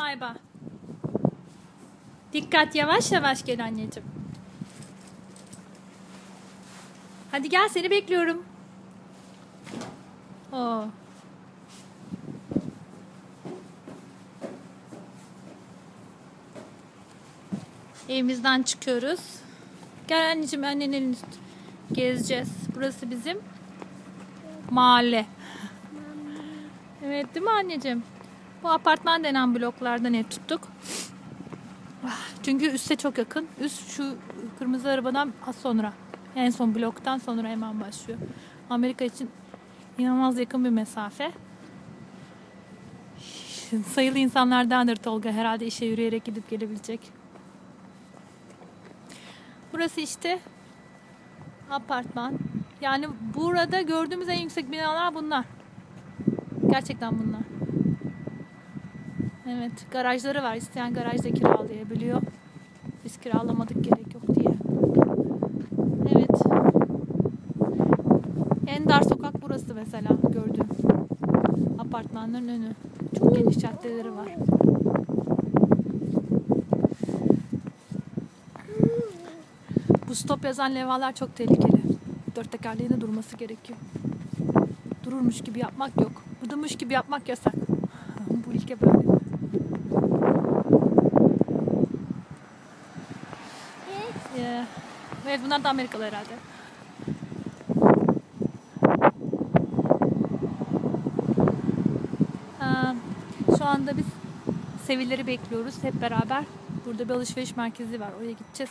Mayba. Dikkat yavaş yavaş gel anneciğim. Hadi gel seni bekliyorum. Oo. Evimizden çıkıyoruz. Gel anneciğim annenin elini tut. Gezeceğiz. Burası bizim mahalle. Evet değil mi anneciğim? Bu apartman denen bloklardan ev tuttuk. Ah, Çünkü üste çok yakın. Üst şu kırmızı arabadan az sonra. En son bloktan sonra hemen başlıyor. Amerika için inanılmaz yakın bir mesafe. Sayılı insanlardandır Tolga. Herhalde işe yürüyerek gidip gelebilecek. Burası işte apartman. Yani burada gördüğümüz en yüksek binalar bunlar. Gerçekten bunlar. Evet, garajları var. İsteyen garajda kiralayabiliyor. Biz kiralamadık gerek yok diye. Evet. En dar sokak burası mesela gördüğüm. Apartmanların önü. Çok geniş caddeleri var. Bu stop yazan levhalar çok tehlikeli. Dört tekerleğinde durması gerekiyor. Dururmuş gibi yapmak yok. Durmuş gibi yapmak yasak. Bu ülke böyle. Ee, evet bunlar da Amerikalı herhalde. Ha, şu anda biz Sevilleri bekliyoruz hep beraber. Burada bir alışveriş merkezi var. Oraya gideceğiz.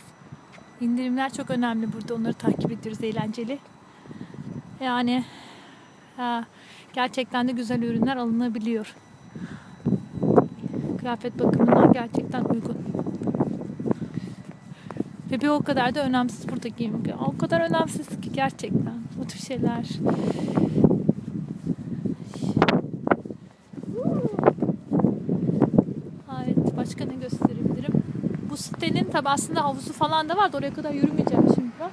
İndirimler çok önemli burada. Onları takip ediyoruz. Eğlenceli. Yani ha, gerçekten de güzel ürünler alınabiliyor. Kıyafet bakımından gerçekten uygun. Ve bir o kadar da önemsiz burada giyim. O kadar önemsiz ki gerçekten. Bu tür şeyler. Evet, başka ne gösterebilirim? Bu sitenin tabi aslında havuzu falan da vardı. Oraya kadar yürümeyeceğim şimdi. ben.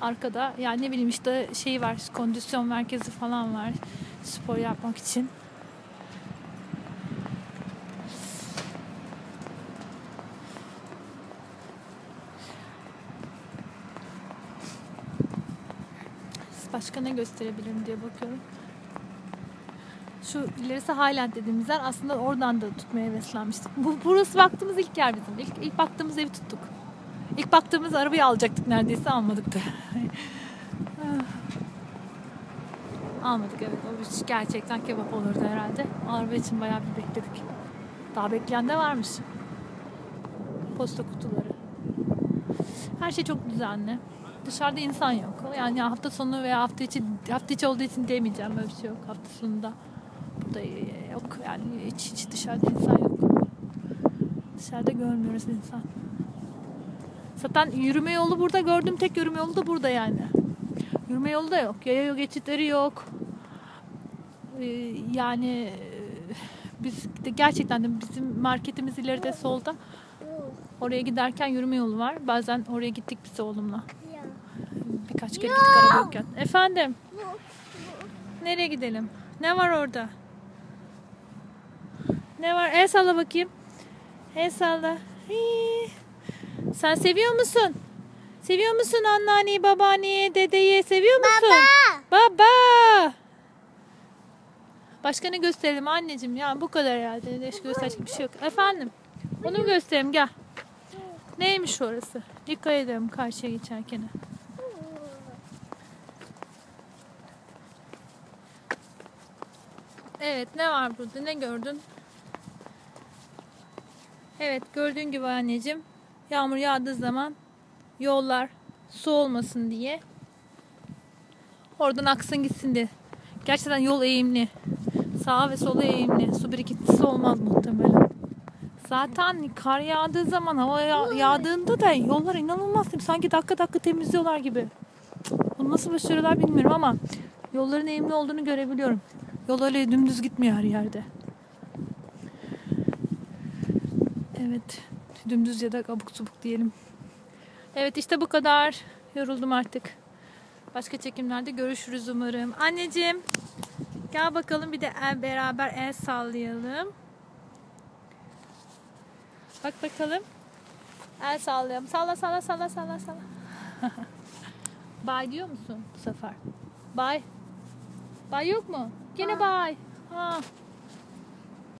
Arkada yani ne bileyim işte şey var, kondisyon merkezi falan var. Spor yapmak için. Başka ne gösterebilirim diye bakıyorum. Şu ilerisi Highland dediğimiz yer aslında oradan da tutmaya heveslenmiştik. Bu, burası baktığımız ilk yer bizim. İlk, ilk baktığımız evi tuttuk. İlk baktığımız arabayı alacaktık neredeyse almadık da. almadık evet. O gerçekten kebap olurdu herhalde. Araba için bayağı bir bekledik. Daha bekleyen de varmış. Posta kutuları. Her şey çok düzenli. Dışarıda insan yok. Yani hafta sonu veya hafta içi hafta içi olduğu için demeyeceğim böyle bir şey yok hafta sonunda. Burada yok yani hiç, hiç dışarıda insan yok. Dışarıda görmüyoruz insan. Zaten yürüme yolu burada gördüğüm tek yürüme yolu da burada yani. Yürüme yolu da yok. Yaya geçitleri yok. Ee, yani biz de gerçekten de bizim marketimiz ileride solda. Oraya giderken yürüme yolu var. Bazen oraya gittik biz oğlumla. Birkaç kere gittik araba yokken. Efendim? Nereye gidelim? Ne var orada? Ne var? El salla bakayım. El salla. Hii. Sen seviyor musun? Seviyor musun anneanneyi, babaanneyi, dedeyi? Seviyor musun? Baba. Baba. Başka ne gösterelim anneciğim? Ya bu kadar herhalde. Eş gösterecek bir şey yok. Efendim? Onu mu göstereyim? Gel. Neymiş orası? Dikkat edelim karşıya geçerken. Evet ne var burada? Ne gördün? Evet gördüğün gibi anneciğim yağmur yağdığı zaman yollar su olmasın diye oradan aksın gitsin diye. Gerçekten yol eğimli. Sağa ve sola eğimli. Su birikintisi olmaz muhtemelen. Zaten kar yağdığı zaman hava yağ- yağdığında da yollar inanılmaz. Sanki dakika dakika temizliyorlar gibi. Bunu nasıl başarıyorlar bilmiyorum ama yolların eğimli olduğunu görebiliyorum. Yol öyle dümdüz gitmiyor her yerde. Evet. Dümdüz ya da abuk subuk diyelim. Evet işte bu kadar. Yoruldum artık. Başka çekimlerde görüşürüz umarım. Anneciğim gel bakalım bir de el beraber el sallayalım. Bak bakalım. El sallayalım. Salla salla salla salla salla. bay diyor musun bu sefer? Bay. Bay yok mu? Gene bay. Ha.